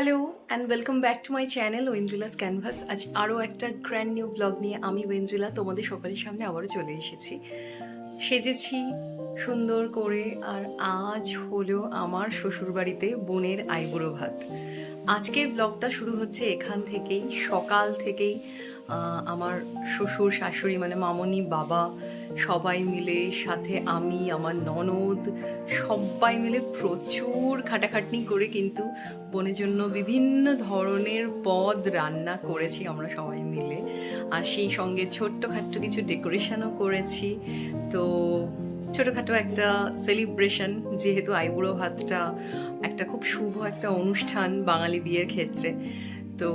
Hello and welcome back to my channel ওয়েন্দ্রিলাস canvas আজ আরও একটা গ্র্যান্ড নিউ ব্লগ নিয়ে আমি ওয়েন্দ্রিলা তোমাদের সকলের সামনে আবারও চলে এসেছি। সেজেছি সুন্দর করে আর আজ হলো আমার শ্বশুরবাড়িতে বোনের আইবুড়ো ভাত। আজকের ব্লগটা শুরু হচ্ছে এখান থেকেই, সকাল থেকেই আমার শ্বশুর, শাশুড়ি মানে মামনি, বাবা, সবাই মিলে, সাথে আমি, আমার ননদ, সবাই মিলে প্রচুর খাটাখাটনি করে কিন্তু বোনের জন্য বিভিন্ন ধরনের পদ রান্না করেছি আমরা সবাই মিলে। আর সেই সঙ্গে ছোট্টখাট্ট কিছু ডেকোরেশনও করেছি। তো ছোটোখাটো একটা সেলিব্রেশন যেহেতু আইবুড়ো ভাতটা একটা খুব শুভ একটা অনুষ্ঠান বাঙালি বিয়ের ক্ষেত্রে। তো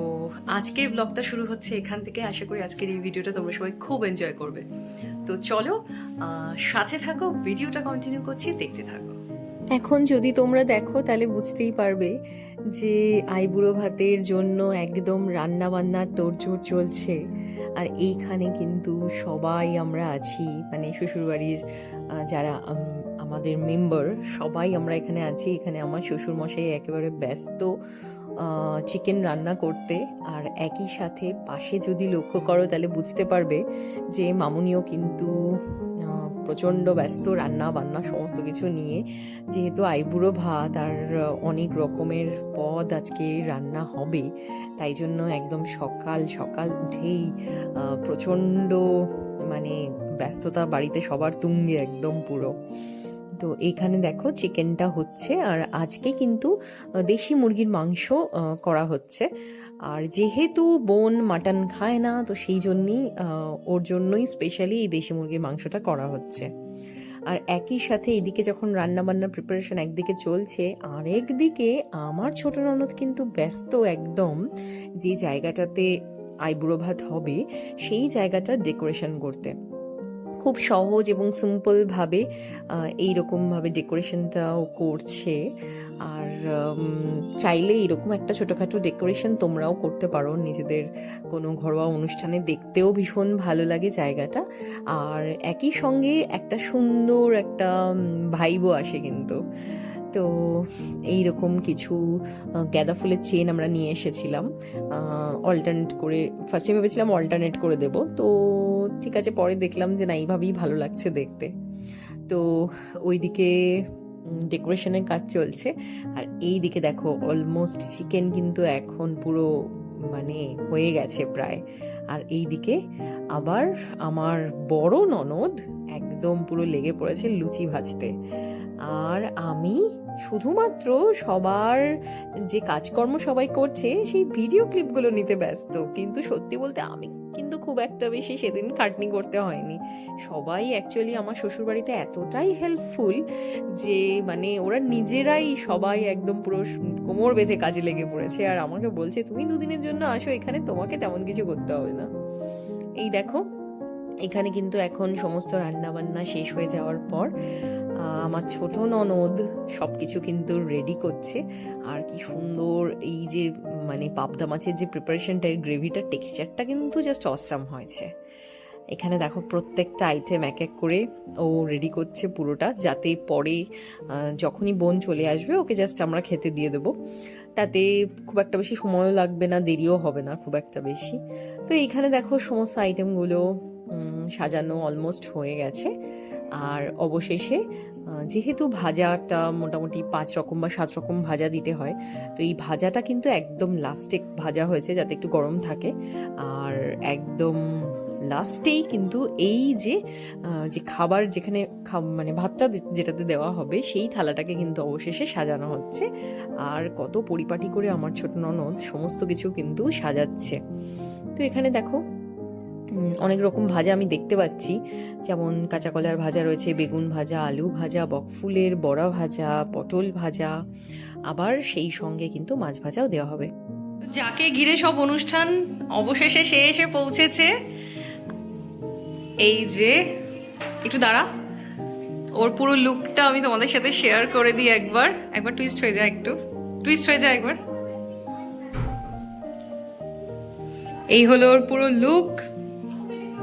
আজকের ব্লগটা শুরু হচ্ছে এখান থেকে। আশা করি আজকের এই ভিডিওটা তোমরা সবাই খুব এনজয় করবে। তো চলো সাথে থাকো ভিডিওটা কন্টিনিউ করছি, দেখতে থাকো। এখন যদি তোমরা দেখো, তাহলে বুঝতেই পারবে যে আইবুড়ো ভাতের জন্য একদম রান্না বান্নার তোড়জোড় চলছে। আর এইখানে কিন্তু সবাই আমরা আছি মানে শ্বশুরবাড়ির যারা আমাদের মেম্বার, সবাই আমরা এখানে আছি। এখানে আমার শ্বশুর মশাই একেবারে ব্যস্ত চিকেন রান্না করতে। আর একই সাথে পাশে যদি লক্ষ্য করো, তাহলে বুঝতে পারবে যে মামুনিও কিন্তু প্রচণ্ড ব্যস্ত রান্না বান্না সমস্ত কিছু নিয়ে। যেহেতু আইবুড়ো ভাত আর অনেক রকমের পদ আজকে রান্না হবে, তাই জন্য একদম সকাল সকাল উঠেই প্রচণ্ড মানে ব্যস্ততা বাড়িতে সবার তুঙ্গে একদম পুরো। তো এখানে দেখো চিকেনটা হচ্ছে, আর আজকে কিন্তু দেশি মুরগির মাংস করা হচ্ছে। আর যেহেতু বোন মাটন খায় না, তো সেই জন্যই ওর জন্যই স্পেশালি এই দেশি মুরগির মাংসটা করা হচ্ছে। আর একই সাথে এদিকে যখন রান্না বান্নার প্রিপারেশন একদিকে চলছে আর একদিকে আমার ছোট ননদ কিন্তু ব্যস্ত একদম। যে জায়গাটাতে আইবুড়ো ভাত হবে, সেই জায়গাটা ডেকোরেশন করতে। খুব সহজ এবং সিম্পলভাবে এইরকমভাবে ডেকোরেশনটাও করছে। আর চাইলে এরকম একটা ছোটোখাটো ডেকোরেশন তোমরাও করতে পারো। নিজেদের কোনো ঘরোয়া অনুষ্ঠানে দেখতেও ভীষণ ভালো লাগে জায়গাটা। আর একই সঙ্গে একটা সুন্দর একটা ভাইবও আসে কিন্তু। তো এইরকম কিছু গাঁদা ফুলের চেন আমরা নিয়ে এসেছিলাম। অল্টারনেট করে ফার্স্টে ভেবেছিলাম অল্টারনেট করে দেব। তো ঠিক আছে, পরে দেখলাম যে না, এইভাবেই ভালো লাগছে দেখতে। তো ওইদিকে ডেকোরেশনের কাজ চলছে। আর এই দিকে দেখো অলমোস্ট চিকেন কিন্তু এখন পুরো মানে হয়ে গেছে প্রায়। আর এই দিকে আবার আমার বড় ননদ একদম পুরো লেগে পড়েছে লুচি ভাজতে। আর আমি শুধুমাত্র সবার যে কাজকর্ম সবাই করছে, সেই ভিডিও ক্লিপগুলো নিতে ব্যস্ত। কিন্তু সত্যি বলতে আমি কিন্তু খুব একটা বেশি সেদিন খাটনি করতে হয়নি। সবাই অ্যাকচুয়ালি আমার শ্বশুরবাড়িতে এতটাই হেল্পফুল যে মানে ওরা নিজেরাই সবাই একদম পুরো কোমর বেঁধে কাজে লেগে পড়েছে। আর আমাকে বলছে, তুমি দুদিনের জন্য আসো এখানে, তোমাকে তেমন কিছু করতে হবে না। এই দেখো এখানে কিন্তু এখন সমস্ত রান্না বান্না শেষ হয়ে যাওয়ার পর আমার ছোট ননদ সব কিছু কিন্তু রেডি করছে। আর কি সুন্দর এই যে মানে পাবদা মাছের যে প্রিপারেশনটা এর গ্রেভিটার টেক্সচারটা কিন্তু জাস্ট অসাম হয়েছে। এখানে দেখো প্রত্যেকটা আইটেম এক এক করে ও রেডি করছে পুরোটা, যাতে পরে যখনই বোন চলে আসবে, ওকে জাস্ট আমরা খেতে দিয়ে দেবো। তাতে খুব একটা বেশি সময়ও লাগবে না, দেরিও হবে না, খুব একটা বেশি। তো এইখানে দেখো সমস্ত আইটেমগুলো সাজানো অলমোস্ট হয়ে গেছে। আর অবশেষে যেহেতু ভাজাটা মোটামুটি পাঁচ রকম বা সাত রকম ভাজা দিতে হয়, তো এই ভাজাটা কিন্তু একদম লাস্টে ভাজা হয়েছে যাতে একটু গরম থাকে। আর একদম লাস্টেই কিন্তু এই যে যে খাবার যেখানে মানে ভাতটা যেটাতে দেওয়া হবে, সেই থালাটাকে কিন্তু অবশেষে সাজানো হচ্ছে। আর কত পরিপাটি করে আমার ছোট ননদ সমস্ত কিছু কিন্তু সাজাচ্ছে। তো এখানে দেখো অনেক রকম ভাজা আমি দেখতে পাচ্ছি। যেমন কাঁচা কলার ভাজা রয়েছে, বেগুন ভাজা, আলু ভাজা, বকফুলের বড়া ভাজা, পটল ভাজা। আবার সেই সঙ্গে কিন্তু মাছ ভাজাও দেওয়া হবে। যাকে ঘিরে সব অনুষ্ঠান অবশেষে সে এসে পৌঁছেছে, এই যে, একটু দাঁড়া। ওর পুরো লুকটা আমি তোমাদের সাথে শেয়ার করে দিই একবার। একবার টুইস্ট হয়ে যায় একটু। টুইস্ট হয়ে যায় একবার। এই হলো ওর পুরো লুক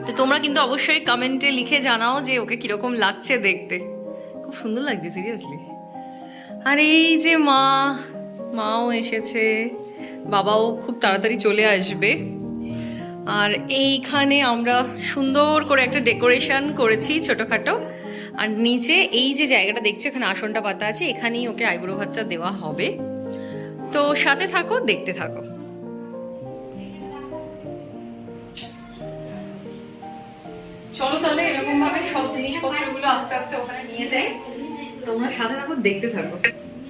তো তোমরা কিন্তু অবশ্যই কমেন্টে লিখে জানাও যে ওকে কীরকম লাগছে দেখতে। খুব সুন্দর লাগছে সিরিয়াসলি আর এই যে মা, মাও এসেছে। বাবাও খুব তাড়াতাড়ি চলে আসবে। আর এইখানে আমরা সুন্দর করে একটা ডেকোরেশন করেছি ছোটোখাটো। আর নিচে এই যে জায়গাটা দেখছ, এখানে আসনটা পাতা আছে, এখানেই ওকে আইবুড়ো ভাতটা দেওয়া হবে। তো সাথে থাকো, দেখতে থাকো। চলো তাহলে এরকম ভাবে সব জিনিসপত্রগুলো আস্তে আস্তে ওখানে নিয়ে যাই। তোমরা সাথে থাকো, দেখতে থাকো।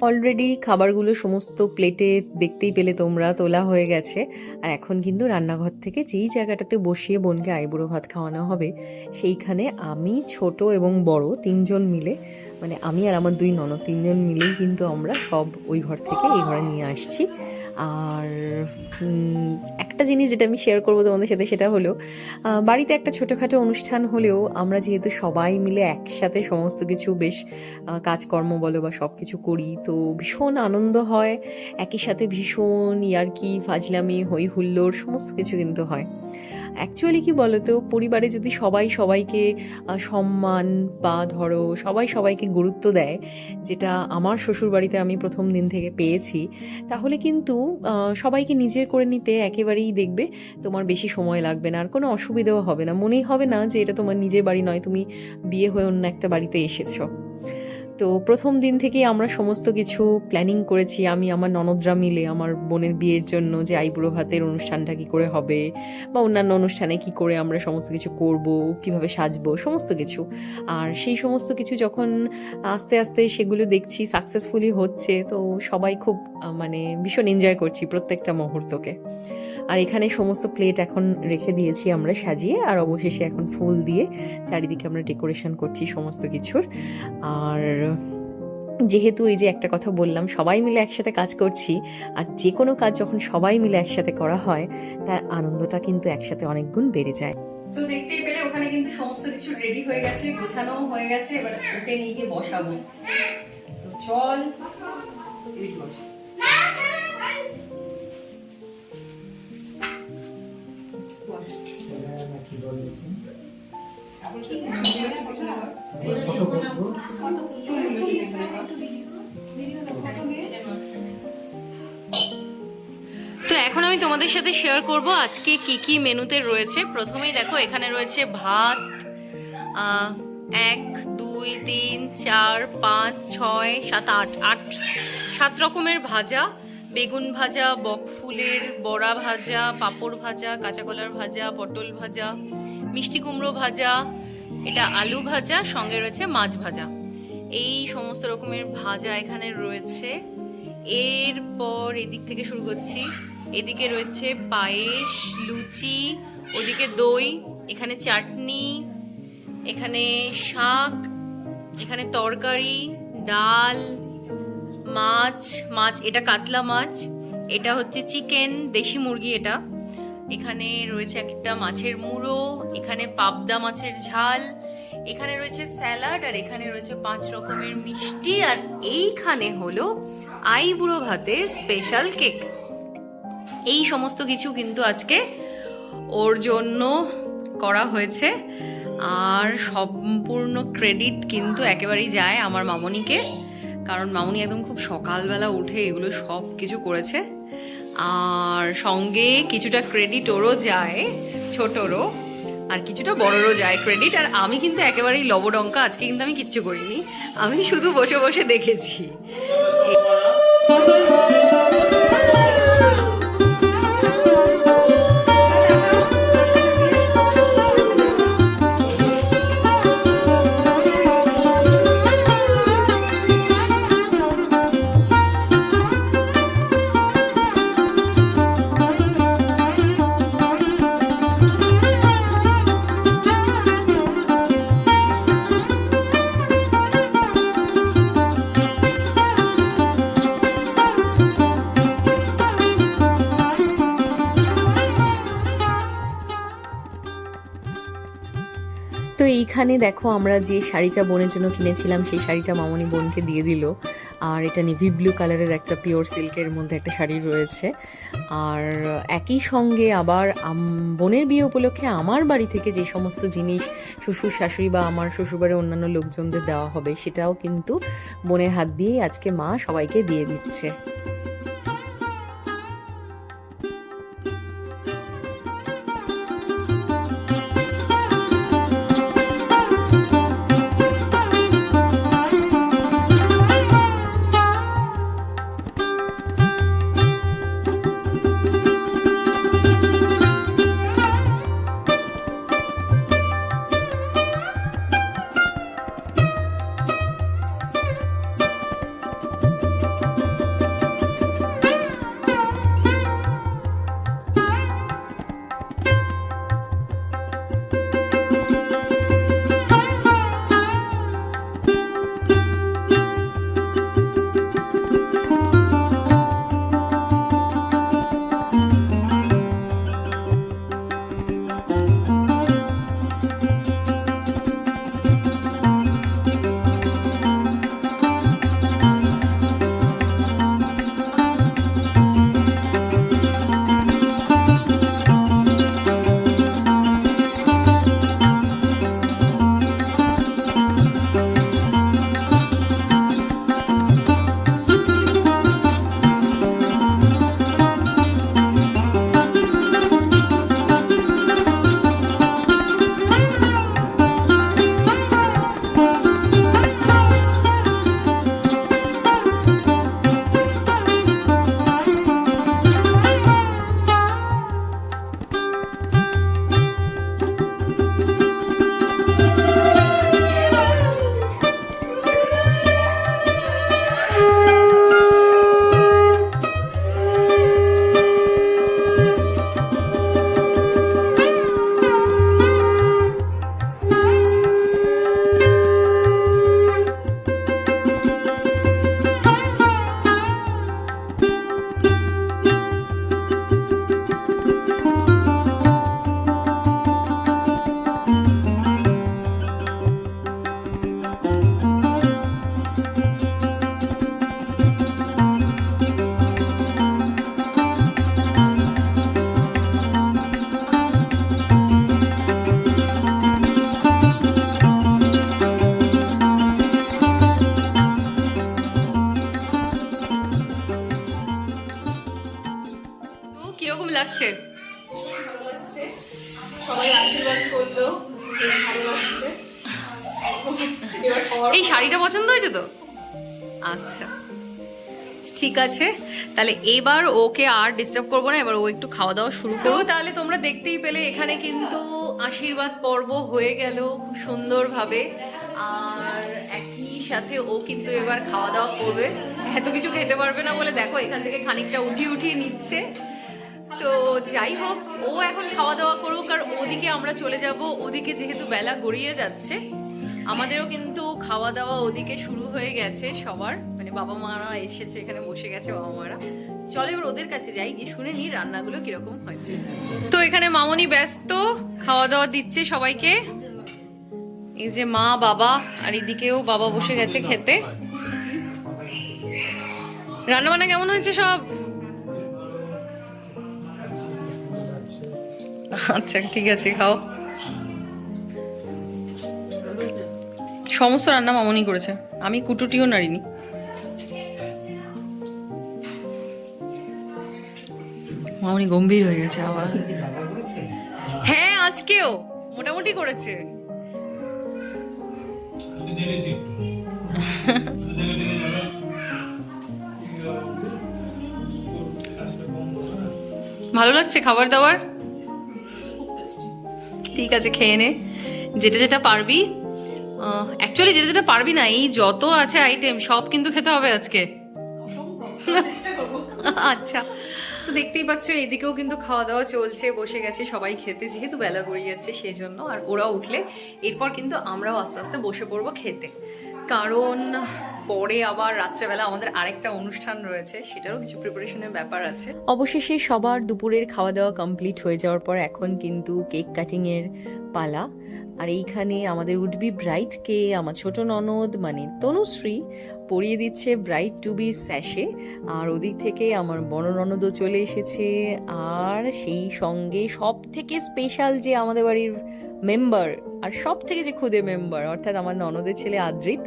অলরেডি খাবারগুলো সমস্ত প্লেটে দেখতেই পেলে তোমরা, তোলা হয়ে গেছে। আর এখন কিন্তু রান্নাঘর থেকে যেই জায়গাটাতে বসিয়ে বোনকে আইবুড়ো ভাত খাওয়ানো হবে, সেইখানে আমি ছোট এবং বড় তিনজন মিলে মানে আমি আর আমার দুই ননদ তিনজন মিলেই কিন্তু আমরা সব ওই ঘর থেকে এই ঘরে নিয়ে আসছি। আর একটা জিনিস যেটা আমি শেয়ার করব তোমাদের সাথে সেটা হলো বাড়িতে একটা ছোটোখাটো অনুষ্ঠান হলেও আমরা যেহেতু সবাই মিলে একসাথে সমস্ত কিছু বেশ কাজকর্ম বলো বা সব কিছু করি, তো ভীষণ আনন্দ হয়। একই সাথে ভীষণ ইয়ার্কি, ফাজলামি হই হুল্লোড় সমস্ত কিছু কিন্তু হয়। অ্যাকচুয়ালি কি বলতো, পরিবারে যদি সবাই সবাইকে সম্মান বা ধরো সবাই সবাইকে গুরুত্ব দেয়, যেটা আমার শ্বশুর বাড়িতে আমি প্রথম দিন থেকে পেয়েছি, তাহলে কিন্তু সবাইকে নিজের করে নিতে একেবারেই দেখবে তোমার বেশি সময় লাগবে না, আর কোনো অসুবিধাও হবে না। মনেই হবে না যে এটা তোমার নিজের বাড়ি নয়, তুমি বিয়ে হয়ে অন্য একটা বাড়িতে এসেছ। তো প্রথম দিন থেকেই আমরা সমস্ত কিছু প্ল্যানিং করেছি। আমি, আমার ননদরা মিলে আমার বোনের বিয়ের জন্য যে আইবুড়ো ভাতের অনুষ্ঠানটা কি করে হবে বা অন্যান্য অনুষ্ঠানে কি করে আমরা সমস্ত কিছু করব, কীভাবে সাজবো, সমস্ত কিছু। আর সেই সমস্ত কিছু যখন আস্তে আস্তে সেগুলো দেখছি সাকসেসফুলি হচ্ছে, তো সবাই খুব মানে ভীষণ এনজয় করছি প্রত্যেকটা মুহূর্তকে। আর এখানে সমস্ত প্লেট এখন রেখে দিয়েছি আমরা সাজিয়ে, আর অবশেষে এখন ফুল দিয়ে চারিদিকে আমরা ডেকোরেশন করছি সমস্ত কিছুর আর যেহেতু এই যে একটা কথা বললাম, সবাই মিলে একসাথে কাজ করছি, আর যে কোনো কাজ যখন সবাই মিলে একসাথে করা হয়, তার আনন্দটা কিন্তু একসাথে অনেক গুণ বেড়ে যায় তো দেখতেই পেলে ওখানে কিন্তু সমস্ত কিছু রেডি হয়ে গেছে গোছানো হয়ে গেছে, এবার ওকে নিয়ে গিয়ে বসাবো চল। বস। তো এখন আমি তোমাদের সাথে শেয়ার করব আজকে কি কি মেনুতে রয়েছে। প্রথমেই দেখো, এখানে রয়েছে ভাত এক, দুই, তিন, চার, পাঁচ, ছয়, সাত, আট আট। সাত রকমের ভাজা, বেগুন ভাজা, বকফুলের বড়া ভাজা, পাঁপড় ভাজা, কাঁচা কলার ভাজা, পটল ভাজা মিষ্টি কুমড়ো ভাজা, এটা আলু ভাজা, সঙ্গে রয়েছে মাছ ভাজা। এই সমস্ত রকমের ভাজা এখানে রয়েছে। এরপর এদিক থেকে শুরু করছি। এদিকে রয়েছে পায়েস, লুচি, ওদিকে দই, এখানে চাটনি, এখানে শাক, এখানে তরকারি, ডাল, মাছ মাছ, এটা কাতলা মাছ, এটা হচ্ছে চিকেন, দেশি মুরগি এটা। এখানে রয়েছে একটা মাছের মুড়ো, এখানে পাবদা মাছের ঝাল, এখানে রয়েছে স্যালাড আর এখানে রয়েছে পাঁচ রকমের মিষ্টি আর এইখানে হলো আইবুড়ো ভাতের স্পেশাল কেক এই সমস্ত কিছু কিন্তু আজকে ওর জন্য করা হয়েছে আর সম্পূর্ণ ক্রেডিট কিন্তু একেবারেই যায় আমার মামনিকে, কারণ মামনি একদম খুব সকালবেলা উঠে এগুলো সব কিছু করেছে। আর সঙ্গে কিছুটা ক্রেডিট ওরও যায়, ছোটরও, আর কিছুটা বড়রও যায় ক্রেডিট আর আমি কিন্তু একেবারেই লবডঙ্কা, আজকে কিন্তু আমি কিচ্ছু করিনি, আমি শুধু বসে বসে দেখেছি। তো এইখানে দেখো আমরা যে শাড়িটা বোনের জন্য কিনেছিলাম, সেই শাড়িটা মামনি বোনকে দিয়ে দিল। আর এটা নেভি ব্লু কালারের একটা পিওর সিল্কের মধ্যে একটা শাড়ি রয়েছে। আর একই সঙ্গে আবার বোনের বিয়ে উপলক্ষে আমার বাড়ি থেকে যে সমস্ত জিনিস শ্বশুর শাশুড়ি বা আমার শ্বশুরবাড়ির অন্যান্য লোকজনদের দেওয়া হবে, সেটাও কিন্তু বোনের হাত দিয়েই আজকে মা সবাইকে দিয়ে দিচ্ছে। এই শাড়িটা পছন্দ হয়েছে তো? আচ্ছা। ঠিক আছে তাহলে এবার ওকে আর ডিস্টার্ব করব না এবার ও একটু খাওয়া দাওয়া শুরু করব তাহলে তোমরা দেখতেই পেলে এখানে কিন্তু আশীর্বাদ পর্ব হয়ে গেল খুব সুন্দরভাবে। আর একই সাথে ও কিন্তু এবার খাওয়া দাওয়া করবে। এত কিছু খেতে পারবে না বলে দেখো এখান থেকে খানিকটা উঠিয়ে উঠিয়ে নিচ্ছে। তো যাই হোক ও এখন খাওয়া দাওয়া করুক আর ওদিকে আমরা চলে যাব। ওদিকে যেহেতু বেলা গড়িয়ে যাচ্ছে আমাদেরও কিন্তু খাওয়া দাওয়া ওদিকে শুরু হয়ে গেছে সবার। মানে বাবা মারা এসেছে, এখানে বসে গেছে বাবা মারা। চলো এবার ওদের কাছে যাই, গিয়ে শুনে নিই রান্নাগুলো কীরকম হয়েছে। তো এখানে মামনি ব্যস্ত, খাওয়া দাওয়া দিচ্ছে সবাইকে। এই যে মা, বাবা, আর এদিকেও বাবা বসে গেছে খেতে। রান্না বান্না কেমন হয়েছে সব? আচ্ছা ঠিক আছে, খাও। সমস্ত রান্না মামনি করেছে। আমি কুটুটিও নাড়িনি। মামনি গম্ভীর হয়ে গেছে আবার। হ্যাঁ আজকেও। মোটামুটি করেছে। ভালো লাগছে খাবার দাবার? ঠিক আছে, খেয়ে নে। যেটা যেটা পারবি। অ্যাকচুয়ালি যেটা যেটা পারবি না এই যত আছে আইটেম সব কিন্তু খেতে হবে আজকে। আচ্ছা। তো দেখতেই পাচ্ছ এদিকেও কিন্তু খাওয়া দাওয়া চলছে বসে গেছে সবাই খেতে যেহেতু বেলা গড়িয়ে যাচ্ছে সেই জন্য আর ওরা উঠলে এরপর কিন্তু আমরাও আস্তে আস্তে বসে পড়ব খেতে। কারণ পরে আবার রাত্রেবেলা আমাদের আরেকটা অনুষ্ঠান রয়েছে সেটারও কিছু প্রিপারেশনের ব্যাপার আছে। অবশেষে সবার দুপুরের খাওয়া দাওয়া কমপ্লিট হয়ে যাওয়ার পর এখন কিন্তু কেক কাটিংয়ের পালা। আর এইখানে আমাদের উডবি ব্রাইটকে আমার ছোট ননদ মানে তনুশ্রী পরিয়ে দিচ্ছে ব্রাইট টু বি স্যাশে আর ওদিক থেকে আমার বড় ননদও চলে এসেছে। আর সেই সঙ্গে সব থেকে স্পেশাল যে আমাদের বাড়ির মেম্বার আর সব থেকে যে খুদে মেম্বার অর্থাৎ আমার ননদের ছেলে আদ্রিত,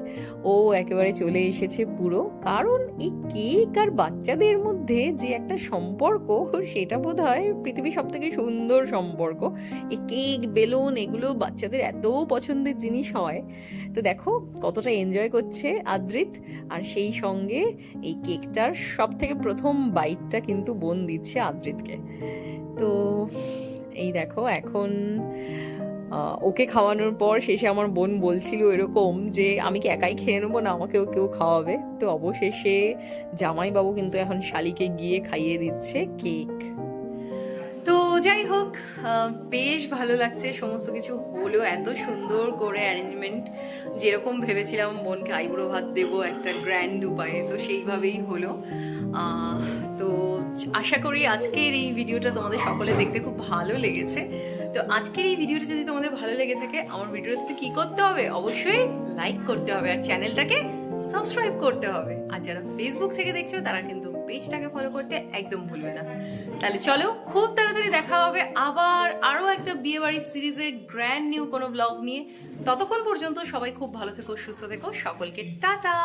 ও একেবারে চলে এসেছে পুরো। কারণ এই কেক আর বাচ্চাদের মধ্যে যে একটা সম্পর্ক, সেটা বোধ হয় পৃথিবীর সব থেকে সুন্দর সম্পর্ক। এই কেক, বেলুন, এগুলো বাচ্চাদের এত পছন্দের জিনিস হয়। তো দেখো কতটা এনজয় করছে আদ্রিত। আর সেই সঙ্গে এই কেকটার সব থেকে প্রথম বাইটটা কিন্তু বোন দিচ্ছে আদ্রিতকে। তো এই দেখো, এখন ওকে খাওয়ানোর পর শেষে আমার বোন বলছিল এরকম যে, আমি কি একাই খেয়ে নেব না? আমাকেও কেউ খাওয়াবে? তো অবশেষে জামাইবাবু কিন্তু এখন শালিকে গিয়ে খাইয়ে দিচ্ছে কেক। যাই হোক বেশ ভালো লাগছে সমস্ত কিছু হলো এত সুন্দর করে অ্যারেঞ্জমেন্ট যেরকম ভেবেছিলাম, বোনকে আইবুড়ো ভাত দেবো একটা গ্র্যান্ড উপায়ে, তো সেইভাবেই হলো। তো আশা করি আজকের এই ভিডিওটা তোমাদের সকলে দেখতে খুব ভালো লেগেছে। তো আজকের এই ভিডিওটা যদি তোমাদের ভালো লেগে থাকে, আমার ভিডিওটাতে কি করতে হবে? অবশ্যই লাইক করতে হবে আর চ্যানেলটাকে সাবস্ক্রাইব করতে হবে। আর যারা ফেসবুক থেকে দেখছ, তারা কিন্তু পেজটাকে ফলো করতে একদম ভুলবে না। তাহলে চলো, খুব তাড়াতাড়ি দেখা হবে আবার আরও একটা বিয়ে বাড়ির সিরিজের গ্র্যান্ড নিউ কোনো ব্লগ নিয়ে। ততক্ষণ পর্যন্ত সবাই খুব ভালো থেকো, সুস্থ থেকো, সকলকে টাটা!